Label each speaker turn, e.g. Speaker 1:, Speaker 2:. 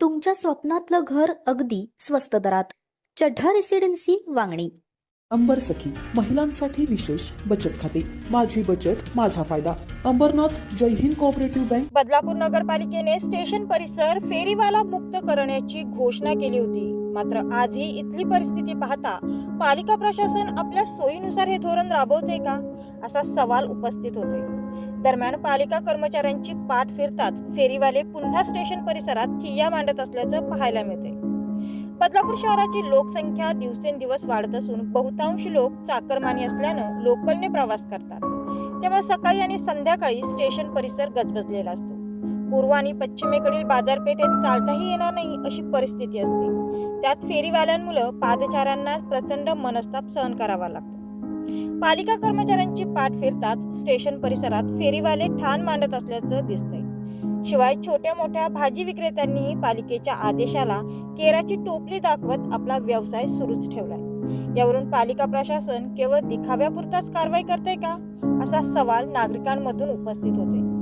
Speaker 1: तुमच्या स्वप्नातलं घर अगदी स्वस्त दरात. चढ्ढा रेसिडेन्सी वांगणी.
Speaker 2: अंबर सखी महिलांसाठी विशेष बचत खाते. माझी बचत माझा फायदा. अंबरनाथ जय हिंद कोऑपरेटिव्ह बँक
Speaker 3: बदलापूर नगरपालिकेने स्टेशन परिसर फेरीवाला मुक्त करण्याची घोषणा केली होती. मात्र आजही इथली परिस्थिती पाहता पालिका प्रशासन आपल्या सोयीनुसार हे धोरण राबवते का? असा सवाल उपस्थित होतोय. दरम्यान पालिका कर्मचाऱ्यांची पाठ फिरताच फेरीवाले पुन्हा स्टेशन परिसरात ठिय्या मांडत असल्याचं पाहायला मिळते बदलापूर शहराची लोकसंख्या दिवसेंदिवस वाढत असून बहुतांश लोक चाकरमानी असल्यानं लोकलने प्रवास करतात. त्यामुळे सकाळी आणि संध्याकाळी स्टेशन परिसर गजबजलेला असतो. पूर्व आणि पश्चिमेकडील बाजारपेठेत चालताही येणार नाही अशी परिस्थिती असते. त्यात फेरीवाल्यांमुळे पादचाऱ्यांना प्रचंड मनस्ताप सहन करावा लागतो. पालिका कर्मचाऱ्यांची पाठ फिरताच स्टेशन परिसरात फेरीवाले ठाण मांडत असल्याचं दिसतंय. शिवाय छोट्या मोठ्या भाजी विक्रेत्यांनीही पालिकेच्या आदेशाला केराची टोपली दाखवत आपला व्यवसाय सुरूच ठेवलाय. यावरून पालिका प्रशासन केवळ दिखाव्यापुरताच कारवाई करते का? असा सवाल नागरिकांमधून उपस्थित होते